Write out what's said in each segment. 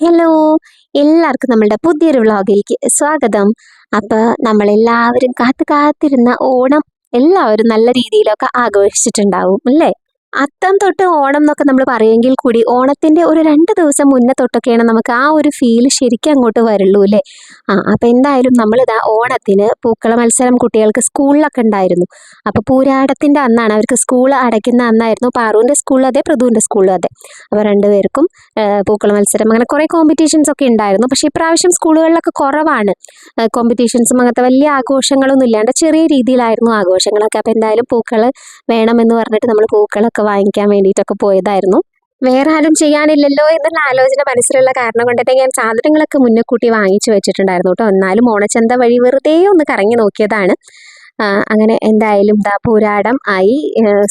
Hello എല്ലാവർക്കും നമ്മളുടെ പുതിയൊരു വ്ളോഗിലേക്ക് സ്വാഗതം. അപ്പോൾ നമ്മളെല്ലാവരും കാത്തു കാത്തിരുന്ന ഓണം എല്ലാവരും നല്ല രീതിയിലൊക്കെ ആഘോഷിച്ചിട്ടുണ്ടാവും അല്ലേ? അത്തം തൊട്ട് ഓണം എന്നൊക്കെ നമ്മൾ പറയുമെങ്കിൽ കൂടി ഓണത്തിന്റെ ഒരു രണ്ട് ദിവസം മുന്നേ തൊട്ടൊക്കെയാണ് നമുക്ക് ആ ഒരു ഫീൽ ശരിക്കും അങ്ങോട്ട് വരുള്ളൂ അല്ലേ? ആ അപ്പോൾ എന്തായാലും നമ്മളിതാ ഓണത്തിന് പൂക്കള മത്സരം കുട്ടികൾക്ക് സ്കൂളിലൊക്കെ ഉണ്ടായിരുന്നു. അപ്പോൾ പൂരാടത്തിന്റെ അന്നാണ് അവർക്ക് സ്കൂൾ അടയ്ക്കുന്ന അന്നായിരുന്നു. പാറുവിന്റെ സ്കൂളിൽ അതെ പ്രതുവിന്റെ സ്കൂളിലും അതെ. അപ്പോൾ രണ്ടുപേർക്കും പൂക്കള മത്സരം അങ്ങനെ കുറേ കോമ്പറ്റീഷൻസ് ഒക്കെ ഉണ്ടായിരുന്നു. പക്ഷേ ഇപ്രാവശ്യം സ്കൂളുകളിലൊക്കെ കുറവാണ്. കോമ്പറ്റീഷൻസും അങ്ങനത്തെ വലിയ ആഘോഷങ്ങളൊന്നും ഇല്ലാണ്ട് ചെറിയ രീതിയിലായിരുന്നു ആഘോഷങ്ങളൊക്കെ. അപ്പോൾ എന്തായാലും പൂക്കൾ വേണമെന്ന് പറഞ്ഞിട്ട് നമ്മൾ പൂക്കളൊക്കെ വാങ്ങിക്കാൻ വേണ്ടിയിട്ടൊക്കെ പോയതായിരുന്നു. വേറെ ആരും ചെയ്യാനില്ലല്ലോ എന്നുള്ള ആലോചന മനസ്സിലുള്ള കാരണം കൊണ്ട് തന്നെ ഞാൻ സാധനങ്ങളൊക്കെ മുന്നേ കൂട്ടി വാങ്ങിച്ചു വെച്ചിട്ടുണ്ടായിരുന്നു കേട്ടോ. എന്നാലും ഓണച്ചന്ത വഴി വെറുതെ ഒന്ന് കറങ്ങി നോക്കിയതാണ്. അങ്ങനെ എന്തായാലും ദാ പൂരാടം ആയി.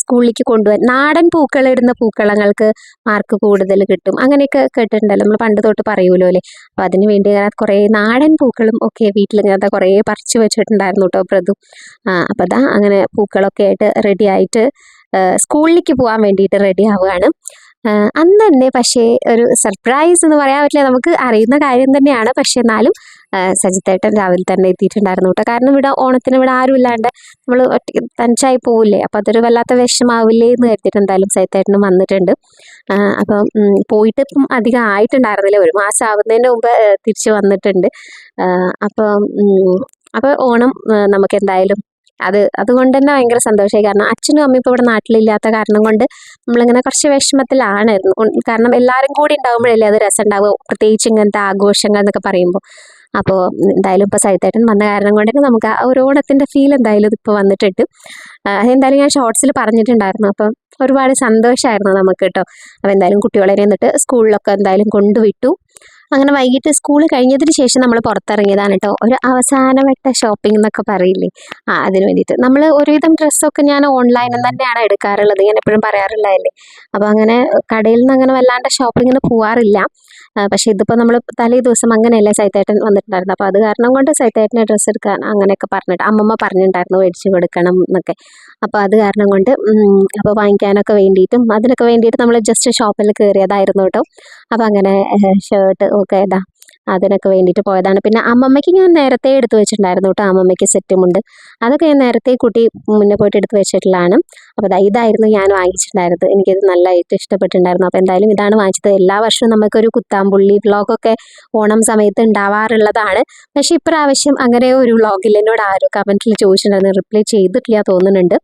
സ്കൂളിലേക്ക് കൊണ്ടുവരാൻ നാടൻ പൂക്കളിടുന്ന പൂക്കളങ്ങൾക്ക് മാർക്ക് കൂടുതൽ കിട്ടും. അങ്ങനെയൊക്കെ കേട്ടിട്ടുണ്ടല്ലോ. നമ്മൾ പണ്ട് തൊട്ട് പറയുമല്ലോ അല്ലേ? അപ്പോൾ അതിന് വേണ്ടി കുറേ നാടൻ പൂക്കളും ഒക്കെ വീട്ടിൽ ഇങ്ങനത്തെ കുറേ പറിച്ചു വെച്ചിട്ടുണ്ടായിരുന്നു കേട്ടോ പ്രതു അപ്പോൾ ദാ അങ്ങനെ പൂക്കളൊക്കെ ആയിട്ട് റെഡി ആയിട്ട് സ്കൂളിലേക്ക് പോകാൻ വേണ്ടിയിട്ട് റെഡി ആവുകയാണ്. അന്ന് തന്നെ പക്ഷേ ഒരു സർപ്രൈസ് എന്ന് പറയാൻ പറ്റില്ല. നമുക്ക് അറിയുന്ന കാര്യം തന്നെയാണ്. പക്ഷെ എന്നാലും സജിത്തേട്ടൻ രാവിലെ തന്നെ എത്തിയിട്ടുണ്ടായിരുന്നു കേട്ടോ. കാരണം ഇവിടെ ഓണത്തിന് ഇവിടെ ആരും ഇല്ലാണ്ട് നമ്മൾ ഒറ്റ തനിച്ചായി പോവില്ലേ? അപ്പം അതൊരു വല്ലാത്ത വിഷമാവില്ലേ എന്ന് കരുതിയിട്ട് എന്തായാലും സജിത്തേട്ടനും വന്നിട്ടുണ്ട്. അപ്പം പോയിട്ട് ഇപ്പം അധികം ആയിട്ടുണ്ടായിരുന്നില്ല. ഒരു മാസം ആവുന്നതിന് മുമ്പ് തിരിച്ചു വന്നിട്ടുണ്ട്. അപ്പം അപ്പോൾ ഓണം നമുക്ക് എന്തായാലും അത് അതുകൊണ്ട് തന്നെ ഭയങ്കര സന്തോഷമായി. കാരണം അച്ഛനും അമ്മയും ഇപ്പോൾ ഇവിടെ നാട്ടിലില്ലാത്ത കാരണം കൊണ്ട് നമ്മളിങ്ങനെ കുറച്ച് വിഷമത്തിലാണ് കാരണം എല്ലാവരും കൂടി ഉണ്ടാകുമ്പോഴല്ലേ അത് രസം ഉണ്ടാവും പ്രത്യേകിച്ച് ഇങ്ങനത്തെ ആഘോഷങ്ങൾ എന്നൊക്കെ പറയുമ്പോൾ അപ്പോൾ എന്തായാലും ഇപ്പോൾ സൈത്തേട്ടൻ വന്ന കാരണം കൊണ്ട് നമുക്ക് ആ ഒരു ഓണത്തിന്റെ ഫീൽ എന്തായാലും ഇപ്പോൾ വന്നിട്ടുണ്ട്. എന്തായാലും ഞാൻ ഷോർട്സിൽ പറഞ്ഞിട്ടുണ്ടായിരുന്നു. അപ്പം ഒരുപാട് സന്തോഷമായിരുന്നു നമുക്ക് കേട്ടോ. അപ്പോൾ എന്തായാലും കുട്ടികളെ നിന്നിട്ട് സ്കൂളിലൊക്കെ എന്തായാലും കൊണ്ടുവിട്ടു. അങ്ങനെ വൈകിട്ട് സ്കൂൾ കഴിഞ്ഞതിന് ശേഷം നമ്മൾ പുറത്തിറങ്ങിയതാണ് കേട്ടോ ഒരു അവസാനവട്ട ഷോപ്പിംഗ് എന്നൊക്കെ പറയില്ലേ? ആ അതിന് വേണ്ടിയിട്ട്. നമ്മൾ ഒരുവിധം ഡ്രസ്സൊക്കെ ഞാൻ ഓൺലൈനിൽ തന്നെയാണ് എടുക്കാറുള്ളത്. ഞാൻ എപ്പോഴും പറയാറുള്ളതല്ലേ? അപ്പോൾ അങ്ങനെ കടയിൽ നിന്ന് അങ്ങനെ വല്ലാണ്ട് ഷോപ്പിങ്ങിന് പോവാറില്ല. പക്ഷെ ഇതിപ്പോൾ നമ്മൾ തലേ ദിവസം അങ്ങനെയല്ലേ സൈത്തേട്ടൻ വന്നിട്ടുണ്ടായിരുന്നു അപ്പോൾ അത് കാരണം കൊണ്ട് സൈത്തേട്ടനെ ഡ്രസ്സ് എടുക്കാൻ അങ്ങനെയൊക്കെ പറഞ്ഞിട്ട് അമ്മമ്മ പറഞ്ഞിട്ടുണ്ടായിരുന്നു മേടിച്ച് കൊടുക്കണം എന്നൊക്കെ അപ്പോൾ അത് കാരണം കൊണ്ട് അപ്പോൾ വാങ്ങിക്കാനൊക്കെ വേണ്ടിയിട്ടും അതിനൊക്കെ വേണ്ടിയിട്ട് നമ്മൾ ജസ്റ്റ് ഷോപ്പിൽ കയറിയതായിരുന്നു കേട്ടോ അപ്പോൾ അങ്ങനെ ഷർട്ട് ഒക്കെ ഇതാ അതിനൊക്കെ വേണ്ടിയിട്ട് പോയതാണ്. പിന്നെ അമ്മമ്മയ്ക്ക് ഞാൻ നേരത്തെ എടുത്തു വെച്ചിട്ടുണ്ടായിരുന്നു കേട്ടോ. അമ്മമ്മയ്ക്ക് സെറ്റുമുണ്ട് അതൊക്കെ ഞാൻ നേരത്തെ കുട്ടി മുന്നേ പോയിട്ട് എടുത്തു വെച്ചിട്ടുള്ളതാണ്. അപ്പോൾ ഇതായിരുന്നു ഞാൻ വാങ്ങിച്ചിട്ടുണ്ടായിരുന്നത്. എനിക്കിത് നല്ലതായിട്ട് ഇഷ്ടപ്പെട്ടിട്ടുണ്ടായിരുന്നു. അപ്പോൾ എന്തായാലും ഇതാണ് വാങ്ങിച്ചത്. എല്ലാ വർഷവും നമുക്കൊരു കുത്താമ്പുള്ളി വ്ളോഗൊക്കെ ഓണം സമയത്ത് ഉണ്ടാവാറുള്ളതാണ്. പക്ഷേ ഇപ്രാവശ്യം അങ്ങനെ ഒരു വ്ളോഗിൽ എന്നോട് ആരോ കമന്റിൽ ചോദിച്ചിട്ടുണ്ടായിരുന്നു. റിപ്ലൈ ചെയ്തിട്ടില്ല തോന്നുന്നുണ്ട്.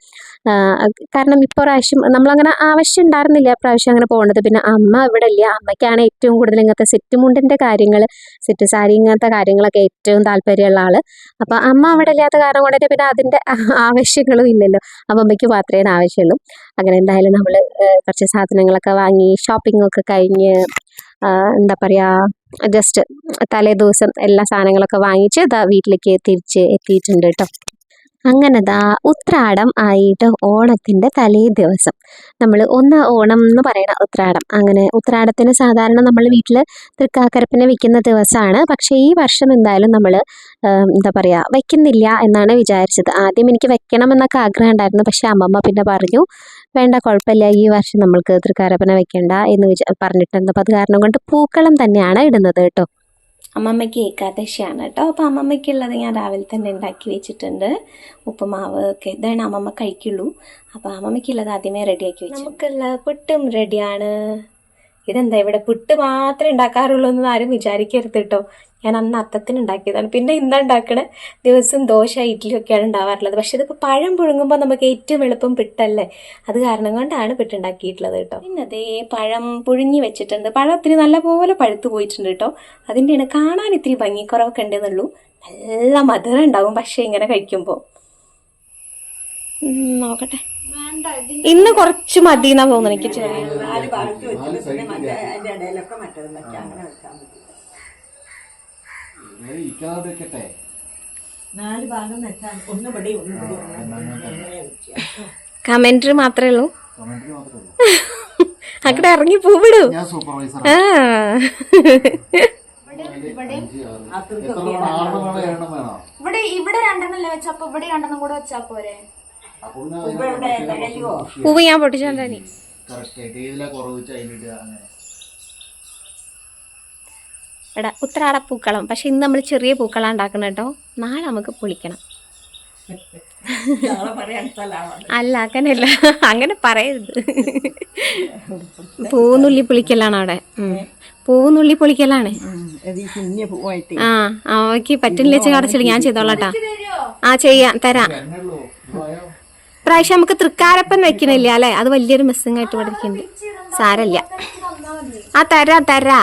കാരണം കാരണം ഇപ്രാവശ്യം നമ്മളങ്ങനെ ആവശ്യം ഉണ്ടായിരുന്നില്ല പ്രാവശ്യം അങ്ങനെ പോകേണ്ടത് പിന്നെ അമ്മ ഇവിടെ ഇല്ല അമ്മയ്ക്കാണ് ഏറ്റവും കൂടുതൽ ഇങ്ങനത്തെ സെറ്റുമുണ്ടിന്റെ കാര്യങ്ങൾ സെറ്റ് സാരി ഇങ്ങനത്തെ കാര്യങ്ങളൊക്കെ ഏറ്റവും താല്പര്യമുള്ള ആൾ. അപ്പോൾ അമ്മ അവിടെ ഇല്ലാത്ത കാരണം കൊണ്ട് പിന്നെ അതിന്റെ ആവശ്യങ്ങളും ഇല്ലല്ലോ. അപ്പൊ അമ്മയ്ക്ക് മാത്രമേ ആവശ്യമുള്ളൂ. അങ്ങനെ എന്തായാലും നമ്മൾ കുറച്ച് സാധനങ്ങളൊക്കെ വാങ്ങി ഷോപ്പിംഗ് ഒക്കെ കഴിഞ്ഞ് എന്താ പറയാ ജസ്റ്റ് തലേ ദിവസം എല്ലാ സാധനങ്ങളൊക്കെ വാങ്ങിച്ച് വീട്ടിലേക്ക് തിരിച്ച് എത്തിയിട്ടുണ്ട് കേട്ടോ. അങ്ങനെ ദാ ഉത്രാടം ആയിട്ട് ഓണത്തിന്റെ തലേ ദിവസം. നമ്മൾ ഒന്ന് ഓണം എന്ന് പറയണ ഉത്രാടം. അങ്ങനെ ഉത്രാടത്തിന് സാധാരണ നമ്മൾ വീട്ടിൽ തൃക്കാക്കരപ്പിനെ വെക്കുന്ന ദിവസമാണ് പക്ഷേ ഈ വർഷം എന്തായാലും നമ്മൾ എന്താ പറയുക വെക്കുന്നില്ല എന്നാണ് വിചാരിച്ചത്. ആദ്യം എനിക്ക് വെക്കണം എന്നൊക്കെ ആഗ്രഹം ഉണ്ടായിരുന്നു. പക്ഷേ അമ്മമ്മ പിന്നെ പറഞ്ഞു വേണ്ട കുഴപ്പമില്ല. ഈ വർഷം നമ്മൾക്ക് തൃക്കാരപ്പന വെക്കണ്ട എന്ന് വിചാ പറഞ്ഞിട്ടുണ്ട്. അപ്പോൾ അത് കാരണം കൊണ്ട് പൂക്കളം തന്നെയാണ് ഇടുന്നത് കേട്ടോ. അമ്മമ്മയ്ക്ക് ഏകാദശിയാണ് കേട്ടോ. അപ്പോൾ അമ്മമ്മയ്ക്കുള്ളത് ഞാൻ രാവിലെ തന്നെ ഉണ്ടാക്കി വെച്ചിട്ടുണ്ട്. ഉപ്പുമാവ് ഒക്കെ ഇതാണ് അമ്മമ്മ കഴിക്കുള്ളൂ. അപ്പോൾ അമ്മമ്മയ്ക്കുള്ളത് ആദ്യമേ റെഡിയാക്കി വെച്ചു. നമുക്കുള്ള പുട്ടും റെഡിയാണ് ഇതെന്താ ഇവിടെ പുട്ട് മാത്രമേ ഉണ്ടാക്കാറുള്ളൂ എന്ന് ആരും വിചാരിക്കരുത് കേട്ടോ. ഞാൻ അന്ന് അത്തത്തിന് ഉണ്ടാക്കിയതാണ്. പിന്നെ ഇന്ന് ഉണ്ടാക്കണ ദിവസം ദോശ ഇഡ്ഡലി ഒക്കെയാണ് ഉണ്ടാവാറുള്ളത്. പക്ഷെ ഇതിപ്പോൾ പഴം പുഴുങ്ങുമ്പോൾ നമുക്ക് ഏറ്റവും എളുപ്പം പിട്ടല്ലേ? അത് കാരണം കൊണ്ടാണ് പിട്ടുണ്ടാക്കിയിട്ടുള്ളത് കേട്ടോ. പിന്നെ അതേ പഴം പുഴുങ്ങി വെച്ചിട്ടുണ്ട്. പഴം ഒത്തിരി നല്ലപോലെ പഴുത്ത് പോയിട്ടുണ്ട് കേട്ടോ. അതിന്റെയാണ് കാണാൻ ഇത്തിരി ഭംഗിക്കുറവൊക്കെ ഉണ്ടെന്നുള്ളൂ. നല്ല മധുരം ഉണ്ടാവും പക്ഷേ ഇങ്ങനെ കഴിക്കുമ്പോൾ നോക്കട്ടെ. ഇന്ന് കുറച്ച് മതി. എന്നാ തോന്നുന്നു എനിക്ക് ചെറിയ. കമന്ററി മാത്രമേ ഉള്ളൂ. കമന്ററി മാത്രമേ ഉള്ളൂ. അങ്ങോട്ട് ഇറങ്ങി പൂവിടൂ. ആ. ഇവിടെ ഇവിടെ. രണ്ടെണ്ണല്ലേ വെച്ചപ്പോ ഇവിടെ രണ്ടെണ്ണം കൂടെ വെച്ചാ പോരെ? പൂവ് ഞാൻ പൊട്ടിച്ചോണ്ടേ എടാ ഉത്രാട പൂക്കളം. പക്ഷെ ഇന്ന് നമ്മൾ ചെറിയ പൂക്കളം ഉണ്ടാക്കണം കേട്ടോ നാളെ നമുക്ക് പൊളിക്കണം. അല്ല അങ്ങനെയല്ല. അങ്ങനെ പറയരുത്. പൂന്നുള്ളി പൊളിക്കലാണ് അവിടെ. ഉം. പൂന്നുള്ളി പൊളിക്കലാണ്. ആ അവയ്ക്ക് പറ്റുന്നില്ല വെച്ച് കടച്ചില്ല ഞാൻ ചെയ്തോളാട്ടാ ആ ചെയ്യാം തരാം. എന്നേ ഉള്ളൂ പോയോ പ്രാവശ്യം നമുക്ക് തൃക്കാരപ്പൻ വെക്കണില്ല അല്ലേ? അത് വലിയൊരു മിസ്സിങ് ആയിട്ട് പഠിക്കുന്നുണ്ട് സാരല്ല. ആ തരാ തരാ.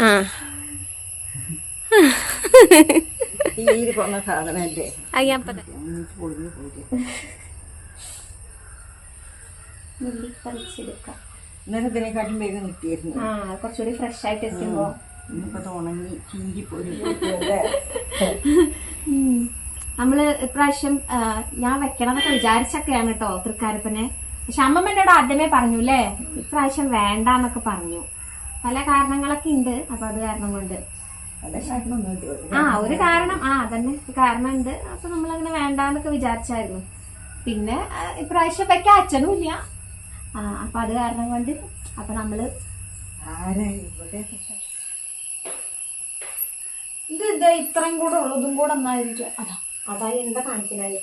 ആ. തീരെ സാധനല്ലേ? അയ്യാ അപ്പൊ തരാം. ഒന്നിച്ച് പൊളിഞ്ഞു പോയി. ഇന്നലെ വേഗം കിട്ടിയിരുന്നു. ആ കുറച്ചുകൂടി ഫ്രഷ് ആയിട്ട് ഇന്നിപ്പോ ഉണങ്ങി ചീഞ്ചി പോയി നമ്മൾ ഇപ്രാവശ്യം ഞാൻ വെക്കണമെന്നൊക്കെ വിചാരിച്ചൊക്കെയാണ് കേട്ടോ തൃക്കാരപ്പനെ. പക്ഷെ അമ്മമ്മ എന്നോട് ആദ്യമേ പറഞ്ഞു അല്ലേ ഇപ്രാവശ്യം വേണ്ട എന്നൊക്കെ പറഞ്ഞു. പല കാരണങ്ങളൊക്കെ ഉണ്ട് അപ്പൊ അത് കാരണം കൊണ്ട്. ആ ഒരു കാരണം ആ അതന്നെ. കാരണം ഉണ്ട് അപ്പൊ നമ്മളങ്ങനെ വേണ്ടാന്നൊക്കെ വിചാരിച്ചായിരുന്നു. പിന്നെ ഇപ്രാവശ്യം വെക്കാൻ അച്ഛനും ഇല്ല. ആ അപ്പൊ അത് കാരണം കൊണ്ട് അപ്പൊ നമ്മൾ ഇത് ഇതാ ഇത്രയും കൂടെ ഉള്ളതും കൂടെ ഒന്നായിരിക്കും. അതാ. അതാ എന്താ കാണിക്കുന്നത്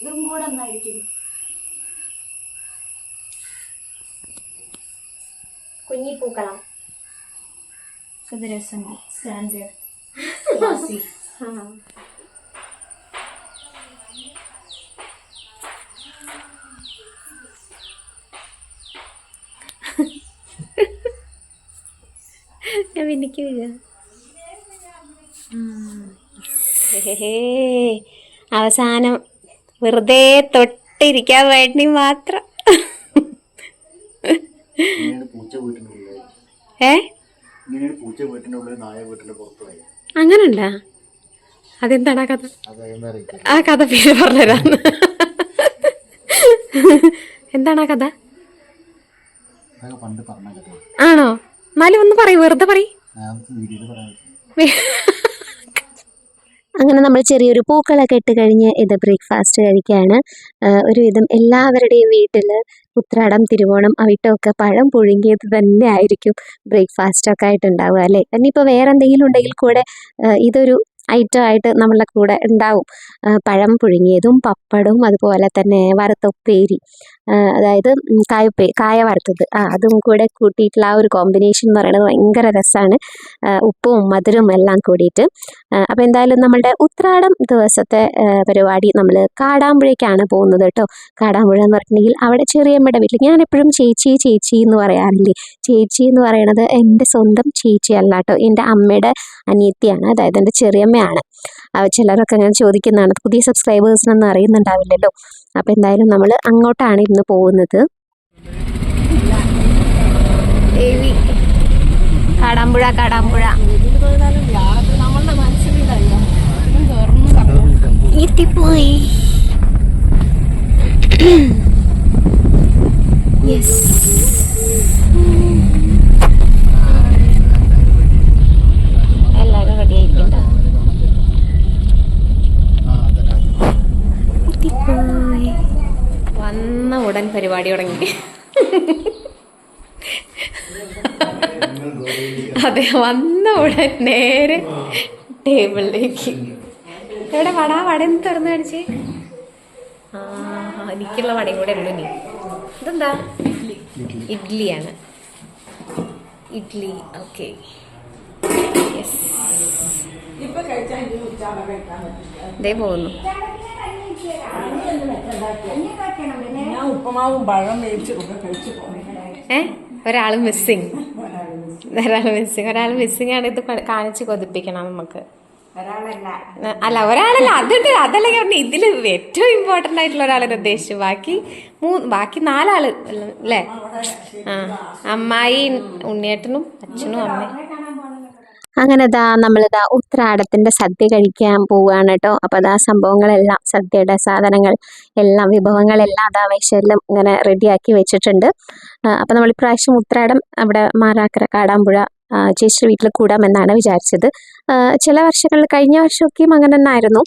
ഇതും കൂടെ ഒന്നായിരിക്കും. കുഞ്ഞിപ്പൂക്കളം ഇത് രസമുണ്ട് സ്റ്റാൻഡേർഡ്. ഞാൻ എനിക്ക് അവസാനം വെറുതെ തൊട്ടിരിക്കാൻ വേണ്ടി മാത്രം. ഏ? അങ്ങനുണ്ടാ അതെന്താണ് ആ കഥ? ആ കഥ പേര് പറഞ്ഞുതരാന്ന് എന്താണ് ആ കഥ ആണോ? എന്നാലും ഒന്ന് പറയൂ വെറുതെ പറയ് ഞാൻ വീഡിയോയിൽ പറയാൻ പറ്റും അങ്ങനെ നമ്മൾ ചെറിയൊരു പൂക്കളൊക്കെ ഇട്ട് കഴിഞ്ഞ് ഇത് ബ്രേക്ക്ഫാസ്റ്റ് കഴിക്കുകയാണ് ഒരുവിധം എല്ലാവരുടെയും വീട്ടിൽ ഉത്രാടം തിരുവോണം അവിട്ടമൊക്കെ പഴം പുഴുങ്ങിയത് തന്നെ ആയിരിക്കും ബ്രേക്ക്ഫാസ്റ്റ് ഒക്കെ ആയിട്ടുണ്ടാവുക അല്ലേ? ഇനിയിപ്പോൾ വേറെ എന്തെങ്കിലും ഉണ്ടെങ്കിൽ കൂടെ ഇതൊരു ഐറ്റം ആയിട്ട് നമ്മളുടെ കൂടെ ഉണ്ടാവും. പഴം പുഴുങ്ങിയതും പപ്പടവും അതുപോലെ തന്നെ വറുത്ത ഉപ്പേരി അതായത് കായപ്പേ കായ വറുത്തത്. ആ അതും കൂടെ കൂട്ടിയിട്ടുള്ള ആ ഒരു കോമ്പിനേഷൻ എന്ന് പറയുന്നത് ഭയങ്കര രസമാണ്. ഉപ്പും മധുരവും എല്ലാം കൂടിയിട്ട്. അപ്പോൾ എന്തായാലും നമ്മളുടെ ഉത്രാടം ദിവസത്തെ പരിപാടി നമ്മൾ കാടാമ്പുഴയ്ക്കാണ് പോകുന്നത് കേട്ടോ. കാടാമ്പുഴ എന്ന് പറഞ്ഞിട്ടുണ്ടെങ്കിൽ അവിടെ ചെറിയമ്മയുടെ വീട്ടിൽ ഞാൻ എപ്പോഴും ചേച്ചി ചേച്ചി എന്ന് പറയാറില്ലേ? ചേച്ചി എന്ന് പറയണത് എന്റെ സ്വന്തം ചേച്ചി അല്ല കേട്ടോ. എന്റെ അമ്മയുടെ അനിയത്തിയാണ്. അതായത് എന്റെ ചെറിയമ്മയാണ് അവ ചിലരൊക്കെ ഞാൻ ചോദിക്കുന്നതാണ് പുതിയ സബ്സ്ക്രൈബേഴ്സിനൊന്നും അറിയുന്നുണ്ടാവില്ലല്ലോ? അപ്പോൾ എന്തായാലും നമ്മൾ അങ്ങോട്ടാണ് ഇന്ന് പോകുന്നത്. Yes. കാടാമ്പുഴ കാടാമ്പുഴ. എത്തിപ്പോയി. യെസ് എല്ലാവരും റെഡി ആയിരിക്കണ്ട എത്തിപ്പോയി വന്ന ഉടൻ പരിപാടി തുടങ്ങി. അതെ വന്ന ഉടൻ നേരെ ടേബിളിലേക്ക്. എവിടെ വട വട എന്ന് തുറന്നു കാണിച്ചേ? ആ എനിക്കുള്ള വടയും കൂടെ ഉള്ളു നീ ഇതെന്താ? ഇഡ്ഡലിയാണ്. ഇഡ്ഡലി ഓക്കെ. യെസ് ഇതേ പോകുന്നു. ഞാൻ ഉപ്പുമാവും പഴം മേടിച്ചതൊക്കെ കഴിച്ചു പോകണേ ഏ? ഒരാൾ മിസ്സിങ് ഒരാൾ മിസ്സിങ് ഒരാൾ മിസ്സിങ് ആണ് ഇത് കാണിച്ച് കൊതിപ്പിക്കണം നമുക്ക്. അല്ല ഒരാളല്ല. അതുണ്ട്. അതല്ല ഞാൻ ഇതിൽ ഇതിൽ ഏറ്റവും ഇമ്പോർട്ടന്റ് ആയിട്ടുള്ള ഒരാളെ ഉദ്ദേശിച്ചു. ബാക്കി മൂന്ന് ബാക്കി നാലാൾ അല്ലേ? ആ അമ്മായി ഉണ്ണിയേട്ടനും അച്ഛനും അമ്മയും. അങ്ങനെ ദാ നമ്മളിതാ ഉത്രാടത്തിന്റെ സദ്യ കഴിക്കാൻ പോവുകയാണ് കേട്ടോ അപ്പോൾ അതാ സംഭവങ്ങളെല്ലാം സദ്യയുടെ സാധനങ്ങൾ എല്ലാം വിഭവങ്ങളെല്ലാം അതാ വൈശല്യം ഇങ്ങനെ റെഡിയാക്കി വെച്ചിട്ടുണ്ട്. അപ്പോൾ നമ്മൾ ഇപ്രാവശ്യം ഉത്രാടം അവിടെ മാറാക്കര കാടാമ്പുഴ ചേച്ചി വീട്ടിൽ കൂടാമെന്നാണ് വിചാരിച്ചത്. ചില വർഷങ്ങളിൽ കഴിഞ്ഞ വർഷമൊക്കെയും അങ്ങനെ തന്നെ ആയിരുന്നു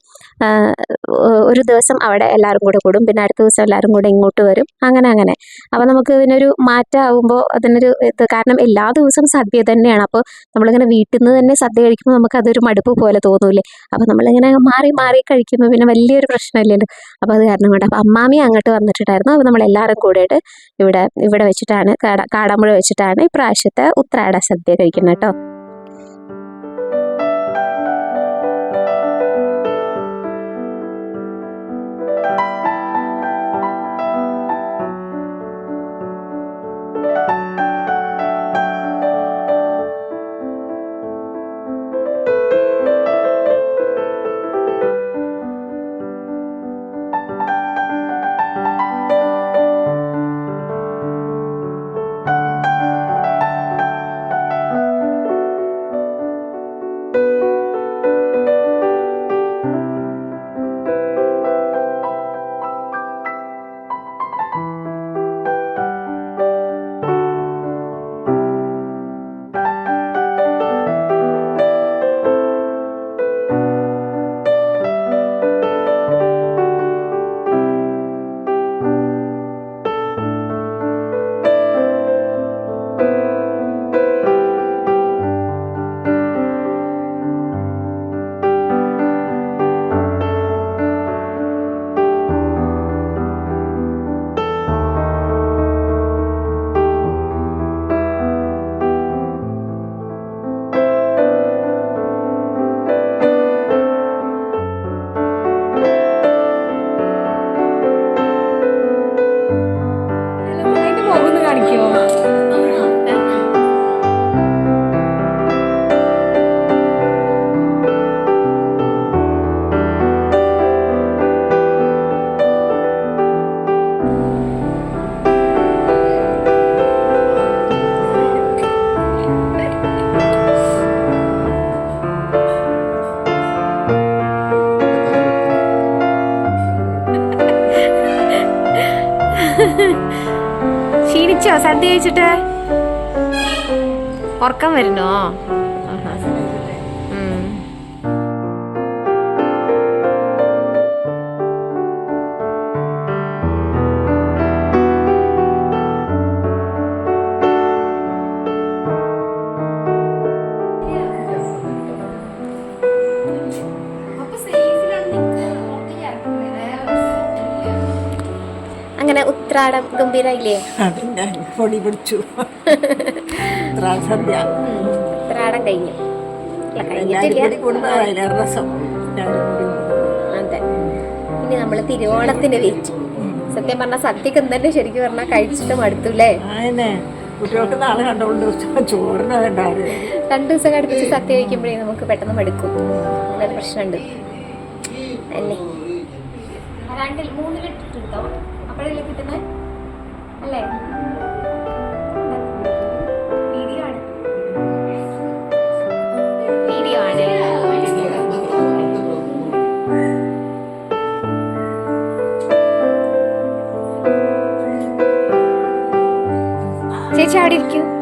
ഒരു ദിവസം അവിടെ എല്ലാവരും കൂടെ കൂടും പിന്നെ അടുത്ത ദിവസം എല്ലാവരും കൂടെ ഇങ്ങോട്ട് വരും അങ്ങനെ അങ്ങനെ. അപ്പോൾ നമുക്ക് ഇതിനൊരു മാറ്റമാകുമ്പോൾ അതിനൊരു ഇത് കാരണം എല്ലാ ദിവസവും സദ്യ തന്നെയാണ്. അപ്പോൾ നമ്മളിങ്ങനെ വീട്ടിൽ നിന്ന് തന്നെ സദ്യ കഴിക്കുമ്പോൾ നമുക്ക് അതൊരു മടുപ്പ് പോലെ തോന്നൂലേ അപ്പോൾ നമ്മളിങ്ങനെ മാറി മാറി കഴിക്കുമ്പോൾ പിന്നെ വലിയൊരു പ്രശ്നമില്ലല്ലോ. അപ്പോൾ അത് കാരണം കൊണ്ട് അപ്പോൾ അമ്മാമി അങ്ങോട്ട് വന്നിട്ടുണ്ടായിരുന്നു. അപ്പോൾ നമ്മളെല്ലാവരും കൂടിയിട്ട് ഇവിടെ ഇവിടെ വെച്ചിട്ടാണ് കാട കാടാമ്പുഴ വെച്ചിട്ടാണ് ഇപ്രാവശ്യത്തെ ഉത്രാട സദ്യ കഴിക്കുന്നത് കേട്ടോ. ഉറക്കം വരുന്നോ? ഉം. അങ്ങനെ ഉത്രാടം ഗംഭീരായില്ലേ? പൊടി പിടിച്ചു. സദ്യ ഉത്രാടം കഴിഞ്ഞു. അതെ. ഇനി നമ്മൾ തിരുവോണത്തിന് വെച്ചു സത്യം പറഞ്ഞാൽ സദ്യക്ക് തന്നെ ശരിക്കും പറഞ്ഞാൽ കഴിച്ചിട്ട് കുട്ടികൾക്ക് നാളെ കണ്ടോണ്ട് ചോറിന് രണ്ടു ദിവസം അടുപ്പിച്ച് സത്യ കഴിക്കുമ്പോഴേ നമുക്ക് പെട്ടെന്ന് മടുക്കും. അങ്ങനെ പ്രശ്നമുണ്ട്. അല്ലേ? രണ്ടിൽ മൂന്ന് ലിറ്റർ കിട്ടോ. അപ്പോഴല്ലേ കിട്ടുന്നത് അല്ലേ? ചേച്ചി അവിടെ ഇരിക്കൂ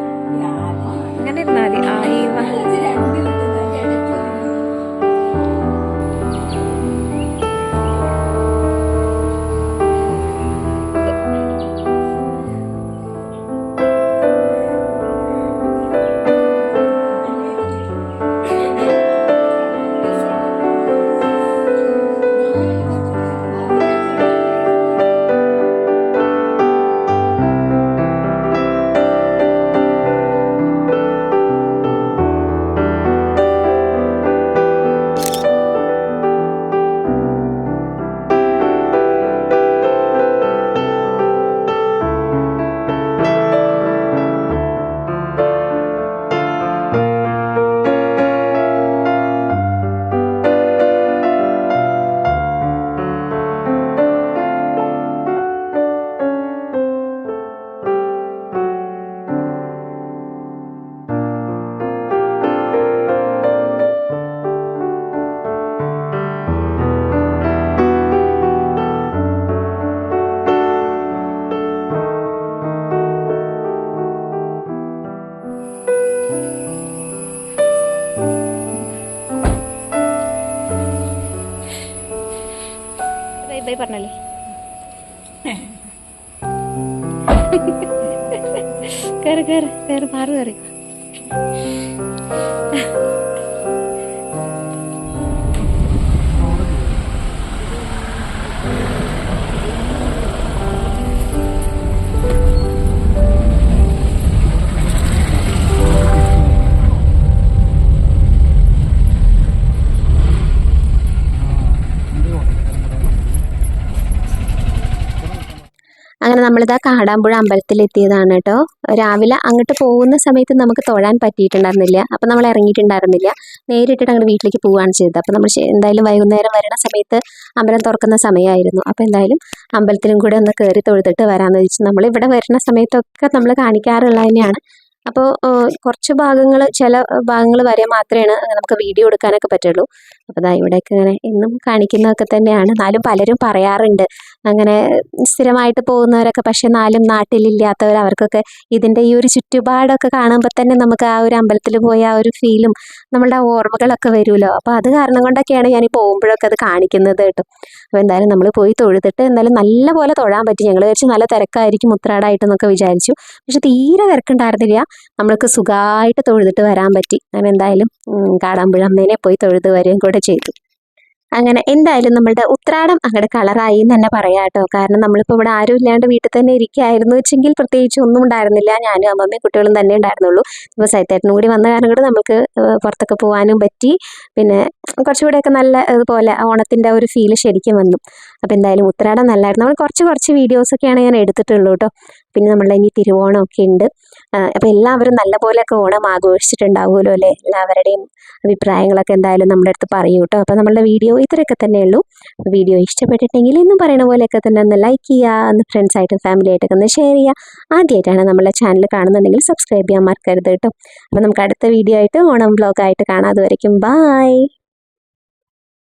കയറി കയറി കയറി മാറി കയറി നമ്മളിതാ കാടാമ്പുഴ അമ്പലത്തിൽ എത്തിയതാണ് കേട്ടോ. രാവിലെ അങ്ങോട്ട് പോകുന്ന സമയത്ത് നമുക്ക് തൊഴാൻ പറ്റിയിട്ടുണ്ടായിരുന്നില്ല. അപ്പം നമ്മൾ ഇറങ്ങിയിട്ടുണ്ടായിരുന്നില്ല. നേരിട്ടിട്ട് അങ്ങോട്ട് വീട്ടിലേക്ക് പോവുകയാണ് ചെയ്തത്. അപ്പം നമ്മൾ എന്തായാലും വൈകുന്നേരം വരണ സമയത്ത് അമ്പലം തുറക്കുന്ന സമയമായിരുന്നു. അപ്പം എന്തായാലും അമ്പലത്തിലും കൂടെ ഒന്ന് കയറി തൊഴുതിട്ട് വരാമെന്ന് വെച്ച് നമ്മൾ ഇവിടെ വരുന്ന സമയത്തൊക്കെ നമ്മൾ കാണിക്കാറുള്ളത് തന്നെയാണ്. അപ്പോൾ കുറച്ച് ഭാഗങ്ങൾ ചില ഭാഗങ്ങൾ വരെ മാത്രമേ നമുക്ക് വീഡിയോ എടുക്കാനൊക്കെ പറ്റുള്ളൂ. അപ്പോൾ ദാ ഇവിടെയൊക്കെ ഇങ്ങനെ എന്നും കാണിക്കുന്നതൊക്കെ തന്നെയാണ്. എന്നാലും പലരും പറയാറുണ്ട്. അങ്ങനെ സ്ഥിരമായിട്ട് പോകുന്നവരൊക്കെ പക്ഷേ നാലും നാട്ടിലില്ലാത്തവർ അവർക്കൊക്കെ ഇതിന്റെ ഈ ഒരു ചുറ്റുപാടൊക്കെ കാണുമ്പോൾ തന്നെ നമുക്ക് ആ ഒരു അമ്പലത്തിൽ പോയ ആ ഒരു ഫീലും നമ്മളുടെ ഓർമ്മകളൊക്കെ വരുമല്ലോ. അപ്പോൾ അത് കാരണം കൊണ്ടൊക്കെയാണ് ഞാൻ ഈ പോകുമ്പോഴൊക്കെ അത് കാണിക്കുന്നത് കേട്ടോ. അപ്പോൾ എന്തായാലും നമ്മൾ പോയി തൊഴുതിട്ട് എന്തായാലും നല്ല പോലെ തൊഴാൻ പറ്റി. ഞങ്ങൾ വിചാരിച്ചു നല്ല തിരക്കായിരിക്കും ഉത്രാടായിട്ടെന്നൊക്കെ വിചാരിച്ചു. പക്ഷെ തീരെ തിരക്കുണ്ടായിരുന്നില്ല. നമ്മൾക്ക് സുഖമായിട്ട് തൊഴുതിട്ട് വരാൻ പറ്റി. അങ്ങനെ എന്തായാലും കാടാമ്പുഴമ്മേനെ പോയി തൊഴുത് വരികയും കൂടെ ചെയ്തു. അങ്ങനെ എന്തായാലും നമ്മളുടെ ഉത്രാടം അങ്ങോട്ട് കളറായി എന്ന് തന്നെ പറയാം കേട്ടോ. കാരണം നമ്മളിപ്പോൾ ഇവിടെ ആരും ഇല്ലാണ്ട് വീട്ടിൽ തന്നെ ഇരിക്കുകയായിരുന്നു വെച്ചെങ്കിൽ പ്രത്യേകിച്ച് ഒന്നും ഉണ്ടായിരുന്നില്ല. ഞാനും അമ്മമ്മയും കുട്ടികളും തന്നെ ഉണ്ടായിരുന്നുള്ളൂ. ഇപ്പോൾ സൈത്തേട്ടനും കൂടി വന്ന കാരണം കൂടെ നമുക്ക് പുറത്തൊക്കെ പോകാനും പറ്റി. പിന്നെ കുറച്ചുകൂടെയൊക്കെ നല്ല ഇതുപോലെ ഓണത്തിന്റെ ഒരു ഫീൽ ശരിക്കും വന്നു. അപ്പോൾ എന്തായാലും ഉത്രാടം നല്ലായിരുന്നു. നമ്മൾ കുറച്ച് കുറച്ച് വീഡിയോസൊക്കെയാണ് ഞാൻ എടുത്തിട്ടുള്ളൂ കേട്ടോ. പിന്നെ നമ്മളുടെ ഇനി തിരുവോണം ഒക്കെ ഉണ്ട് അപ്പോൾ എല്ലാവരും നല്ലപോലെയൊക്കെ ഓണം ആഘോഷിച്ചിട്ടുണ്ടാവുമല്ലോ അല്ലേ? എല്ലാവരുടെയും അഭിപ്രായങ്ങളൊക്കെ എന്തായാലും നമ്മുടെ അടുത്ത് പറയൂ കേട്ടോ. അപ്പോൾ നമ്മുടെ വീഡിയോ ഇത്രയൊക്കെ തന്നെ ഉള്ളൂ. വീഡിയോ ഇഷ്ടപ്പെട്ടിട്ടെങ്കിൽ എന്നും പറയുന്ന പോലെയൊക്കെ തന്നെ ഒന്ന് ലൈക്ക് ചെയ്യുക ഒന്ന് ഫ്രണ്ട്സായിട്ടും ഫാമിലിയായിട്ടൊക്കെ ഒന്ന് ഷെയർ ചെയ്യുക. ആദ്യമായിട്ടാണ് നമ്മളെ ചാനൽ കാണുന്നുണ്ടെങ്കിൽ സബ്സ്ക്രൈബ് ചെയ്യാൻ മറക്കരുത് കേട്ടോ. അപ്പോൾ നമുക്ക് അടുത്ത വീഡിയോ ആയിട്ട് ഓണം ബ്ലോഗായിട്ട് കാണാം. അതുവരയ്ക്കും ബായ്